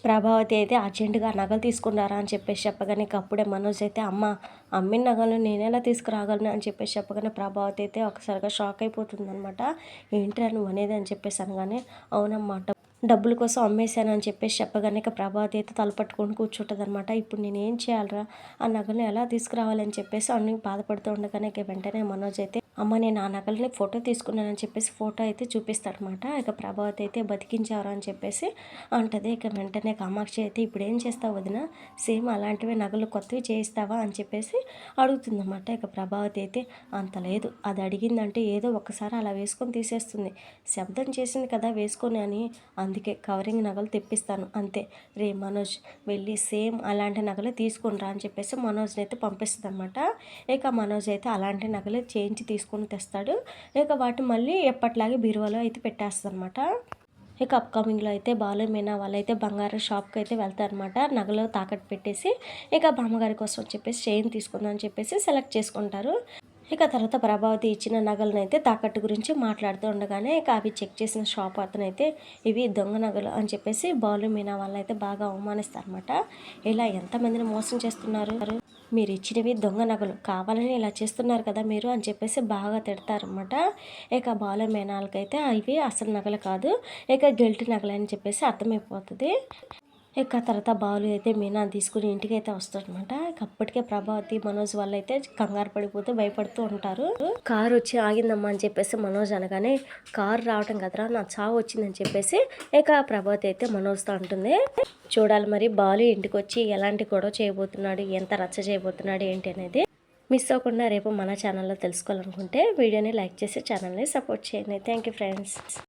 ప్రభావతి అయితే అర్జెంటుగా నగలు తీసుకున్నారా అని చెప్పేసి చెప్పగానే అప్పుడే మనోజ్ అయితే అమ్మ అమ్మిన నగలు ఎలా తీసుకురాగలను? అని చెప్పేసి చెప్పగానే ప్రభావతి అయితే ఒకసారిగా షాక్ అయిపోతుంది అనమాట ఏంట్రా నువ్వు అనేది? అని చెప్పేసి అనగానే అవునమ్మా డబ్బుల కోసం అమ్మేశాను అని చెప్పేసి చెప్పగానే ఇక ప్రభావతి అయితే తలపట్టుకొని కూర్చుంటుంది అనమాట ఇప్పుడు నేను ఏం చేయాలరా? ఆ నగలను ఎలా తీసుకురావాలని చెప్పేసి అన్ని బాధపడుతూ ఉండగానే ఇక వెంటనే మనోజ్ అయితే అమ్మ నేను ఆ నగలని ఫోటో తీసుకున్నానని చెప్పేసి ఫోటో అయితే చూపిస్తాడనమాట ఇక ప్రభావతి అయితే బతికించారు అని చెప్పేసి అంటది. ఇక వెంటనే కామాక్షి అయితే ఇప్పుడు ఏం చేస్తావు వదిన? సేమ్ అలాంటివి నగలు కొత్తవి చేయిస్తావా అని చెప్పేసి అడుగుతుందన్నమాట. ఇక ప్రభావతి అయితే అంత లేదు. అది అడిగిందంటే ఏదో ఒకసారి అలా వేసుకొని తీసేస్తుంది. శబ్దం చేసింది కదా వేసుకొని అని అందుకే కవరింగ్ నగలు తెప్పిస్తాను. అంతే. రే మనోజ్ వెళ్ళి సేమ్ అలాంటి నగలు తీసుకుని రా అని చెప్పేసి మనోజ్ని అయితే పంపిస్తుంది అనమాట ఇక మనోజ్ అయితే అలాంటి నగలు చేయించి చేసుకొని తెస్తాడు. ఇక వాటి మళ్ళీ ఎప్పట్లాగే బీరువాలో అయితే పెట్టేస్తుంది అనమాట ఇక అప్కమింగ్లో అయితే బాలు మీనా వాళ్ళైతే బంగారం షాప్కి అయితే వెళ్తారనమాట నగలు తాకట్టు పెట్టేసి ఇక బామ్మగారి కోసం చెప్పేసి చైన్ తీసుకుందాం అని చెప్పేసి సెలెక్ట్ చేసుకుంటారు. ఇక తర్వాత ప్రభావతి ఇచ్చిన నగలను అయితే తాకట్టు గురించి మాట్లాడుతూ ఉండగానే ఇక అవి చెక్ చేసిన షాప్ అతను అయితే ఇవి దొంగ నగలు అని చెప్పేసి బాలు మీనా వాళ్ళు అయితే బాగా అవమానిస్తారనమాట ఇలా ఎంతమందిని మోసం చేస్తున్నారు? మీరు ఇచ్చినవి దొంగ నగలు. కావాలని ఇలా చేస్తున్నారు కదా మీరు అని చెప్పేసి బాగా తిడతారనమాట ఇక బాల మేనాలకైతే అవి అసలు నగలు కాదు. ఇక గిల్ట్ నగలు అని చెప్పేసి అర్థమైపోతుంది. ఇక తర్వాత బాలు అయితే మీనా తీసుకుని ఇంటికి అయితే వస్తాడనమాట. ఇక అప్పటికే ప్రభావతి మనోజ్ వాళ్ళు అయితే కంగారు పడిపోతూ భయపడుతూ ఉంటారు. కారు వచ్చి ఆగిందమ్మా అని చెప్పేసి మనోజ్ అనగానే కారు రావటం కదరా నా చావు వచ్చిందని చెప్పేసి ఇక ప్రభావతి అయితే మనోజ్తో ఉంటుంది చూడాలి మరి బాలు ఇంటికి వచ్చి ఎలాంటి గొడవ చేయబోతున్నాడు ఎంత రచ్చ చేయబోతున్నాడు ఏంటి అనేది మిస్ అవ్వకుండా రేపు మన ఛానల్లో తెలుసుకోవాలనుకుంటే వీడియోని లైక్ చేసి ఛానల్ని సపోర్ట్ చేయండి. Thank you friends.